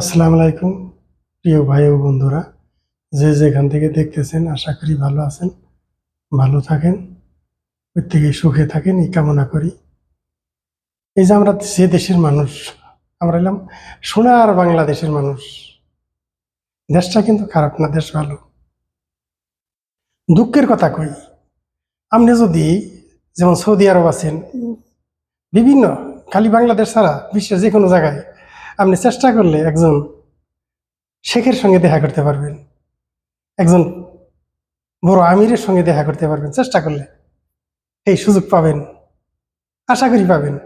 আসসালামু আলাইকুম, প্রিয় ভাই ও বন্ধুরা। যে যেখান থেকে দেখতেছেন, আশা করি ভালো আছেন, ভালো থাকেন প্রত্যেকে সুখে থাকেন, এই কামনা করি। এই যে আমরা যে দেশের মানুষ, আমরা এলাম সোনার বাংলাদেশের মানুষ। দেশটা কিন্তু খারাপ না, দেশ ভালো। দুঃখের কথা কই, আপনি যদি যেমন সৌদি আরব আছেন, বিভিন্ন, খালি বাংলাদেশ ছাড়া বিশ্বের যে কোনো জায়গায় আপনি চেষ্টা করলে একজন শেখের সঙ্গে দেখা করতে পারবেন। একজন বড় আমিরের সঙ্গে দেখা করতে পারবেন। চেষ্টা করলে এই সুযোগ পাবেন। আশা করি পাবেন।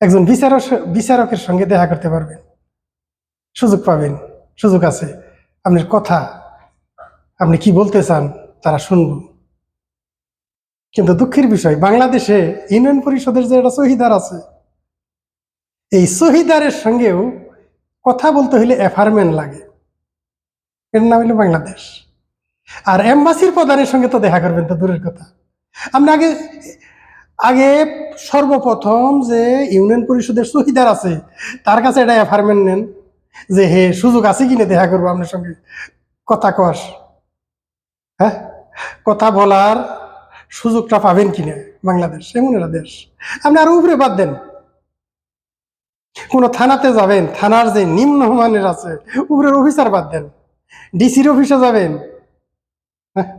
একজন বিচারক, বিচারকের সঙ্গে দেখা করতে পারবেন। সুযোগ পাবেন। সুযোগ আছে। আপনার কথা, আপনি কি বলতে চান তারা শুনব। কিন্তু দুঃখের বিষয়, বাংলাদেশে ইউনিয়ন পরিষদের যে একটা শহীদার আছে এই সহিদারের সঙ্গেও কথা বলতে হইলে অ্যাফার্মেন্ট লাগে। এর নাম হইল বাংলাদেশ। আর এম্বাসির প্রধানের সঙ্গে তো দেখা করবেন, তো দূরের কথা। আপনি আগে আগে সর্বপ্রথম যে ইউনিয়ন পরিষদের সহিদার আছে, তার কাছে এটা অ্যাফার্মেন্ট নেন যে, হে, সুযোগ আছে কিনা দেখা করব আপনার সঙ্গে। কথা কস। হ্যাঁ? কথা বলার সুযোগটা পাবেন কিনা বাংলাদেশ? এমন একটা দেশ। আপনি আরও উপরে বাদ দেন। কোনো থানাতে যাবেন, থানার যে নিম্ন মানের আছে, উপরের অফিসার বাদ দেন। ডিসির অফিসে যাবেন। হ্যাঁ?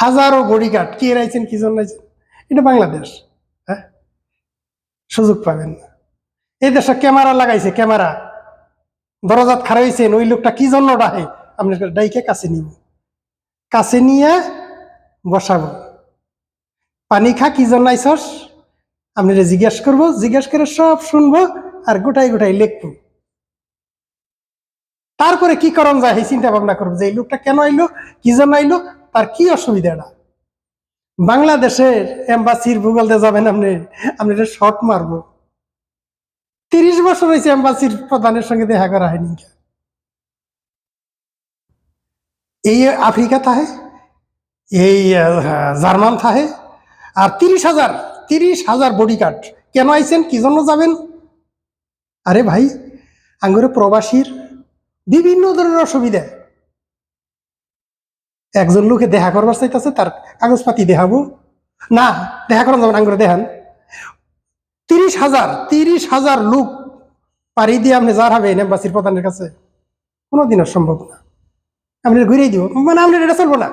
হাজারো বডিগার্ড, কে রাইছেন, কি জন্য এটা বাংলাদেশ। হ্যাঁ। সুযোগ পাবেন। না এই দেশে ক্যামেরা লাগাইছে, ক্যামেরা। দরজাত খারাপ হয়েছেন ওই লোকটা কি জন্য ডাহে আপনি ডাইকে কাছে নিব কাছে নিয়ে বসাবো। পানি খা, কি জন্য আইসস আপনি জিজ্ঞেস করব, জিজ্ঞেস করে সব শুনব আর গোটাই গোটাই লিখব। তারপরে কি করণ যায় চিন্তা ভাবনা করব যে এই লোকটা কেন আইলো, কি জন্য আইলো, তার কি অসুবিধাটা? বাংলাদেশের এম্বাসির ভূগোল দিয়ে যাবেন আপনি আপনি শর্ট মারবো। তিরিশ বছর হয়েছে এম্বাসির প্রধানের সঙ্গে দেখা করা হয়নি এই আফ্রিকা থাহে, এই জার্মান থাহে, আর তিরিশ হাজার তিরিশ হাজার বডি গার্ড কেন আইছেন? কি জন্য যাবেন? আরে ভাই, আঙ্গুরে প্রবাসীর বিভিন্ন ধরনের অসুবিধা। একজন লোকে দেখা করবার চাইতেছে, তার কাগজপাতি দেখাবো। না, দেখা করার যাবেন আঙ্গুরে দেখান। তিরিশ হাজার তিরিশ হাজার লোক পাড়ি দিয়ে আপনি যার হবে এম্বাসির প্রধানের কাছে, কোনোদিনও সম্ভব না। আপনি ঘুরিয়ে দিব। মানে আপনি এটা চলবো না।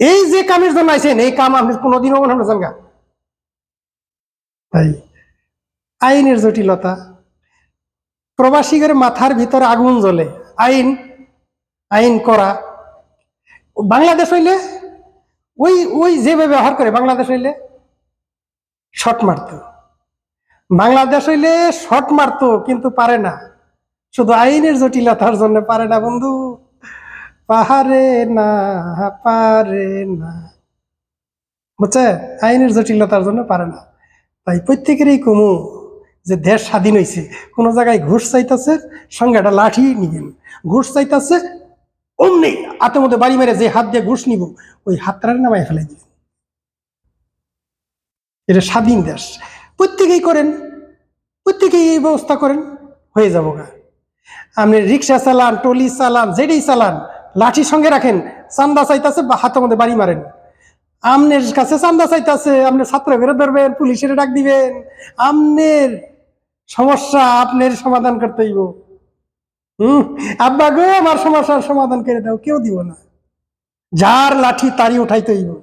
এই যে কামের জন্য আইছেন, এই কাম আপনি কোনোদিনও মনে হয় জানগা। তাই আইনের জটিলতা, প্রবাসীদের মাথার ভিতরে আগুন জ্বলে, আইন আইন করা। বাংলাদেশ হইলে ওই ওই যেভাবে ব্যবহার করে, বাংলাদেশ হইলে শট মারতো। বাংলাদেশ হইলে শট মারতো, কিন্তু পারে না। শুধু আইনের জটিলতার জন্য পারে না, বন্ধু। পাহাড়ে না পারে না। বুঝছে? আইনের জটিলতার জন্য পারে না। তাই প্রত্যেকেরই কমু যে দেশ স্বাধীন হয়েছে কোনো জায়গায় ঘুষ চাইতেছে, সঙ্গে একটা লাঠি নিবেন। ঘুষ চাইতেছে, অমনি হাতের মধ্যে বাড়ি মেরে যে হাত দিয়ে ঘুষ নিব, ওই হাতটা নামায় ফেলে দিবেন। এটা স্বাধীন দেশ। প্রত্যেকেই করেন, প্রত্যেকেই এই ব্যবস্থা করেন, হয়ে যাব গা। আপনি রিক্সা চালান টলি চালান, যেটাই চালান লাঠি সঙ্গে রাখেন, চান্দা চাইতেছে, বা হাতের মধ্যে বাড়ি মারেন। আমনের কাছে চান্দা চাইতেছে আপনি ছাত্র বেরো ধরবেন, পুলিশের ডাক দিবেন। আমনের সমস্যা আপনার সমাধান করতে হইব। হম? আব্বা গো, আমার সমস্যার সমাধান করে দাও, কেউ দিব না। যার লাঠি তারই উঠাইতে হইব।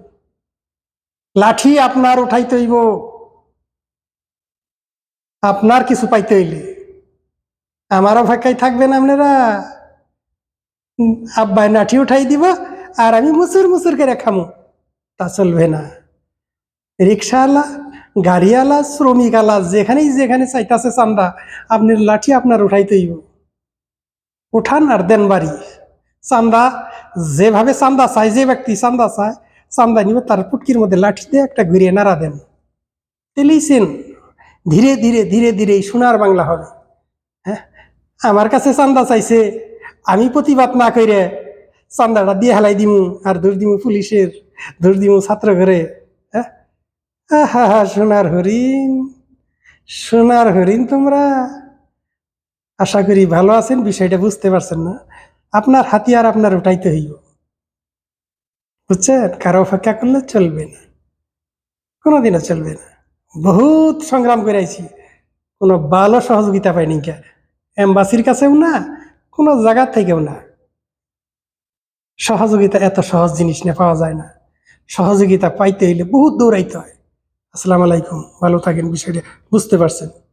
লাঠি আপনার উঠাইতে হইব। আপনার কিছু পাইতে হইলে। আমার অপেক্ষায় থাকবেন আপনারা। আব্বাই লাঠি উঠাই দিব আর আমি মুসুর মুসুর করে খামো। তা চলবে না। রিক্সাওয়ালা, গাড়িওয়ালা, শ্রমিকওয়ালা, যেখানেই যেখানে চাইতাছে চান্দা, আপনার লাঠি আপনার উঠাইতে হইব। উঠান আর দেন বাড়ি। চান্দা, যেভাবে চান্দা চায়, যে ব্যক্তি চান্দা চায়, চান্দা নিবে, তার পুটকির মধ্যে লাঠি দিয়ে একটা ঘুরিয়ে নাড়া দেন। তেলেইছেন ধীরে ধীরে ধীরে ধীরে সোনার বাংলা হবে। হ্যাঁ? আমার কাছে চান্দা চাইছে আমি প্রতিবাদ না করে চান্দাটা দিয়ে হেলাই দিমু আর দৌড় দিমু পুলিশের, দৌড় দিমু ছাত্র ঘরে হ্যাঁ? সোনার হরিণ সোনার হরিণ তোমরা। আশা করি ভালো আছেন, বিষয়টা বুঝতে পারছেন না। আপনার হাতিয়ার আপনার উঠাইতে হইব। বুঝছেন? কারও অপেক্ষা করলে চলবে না। কোনোদিনও চলবে না। বহুত সংগ্রাম করে আইছি কোনো ভালো সহযোগিতা পাইনি কে। এম্বাসির কাছেও না কোনো জায়গা থেকেও না। সহযোগিতা এত সহজ জিনিস না, পাওয়া যায় না। সহযোগিতা পাইতে হইলে বহুত দৌড়াইতে হয়। আসসালামু আলাইকুম, ভালো থাকেন, বিষয়টা বুঝতে পারছেন।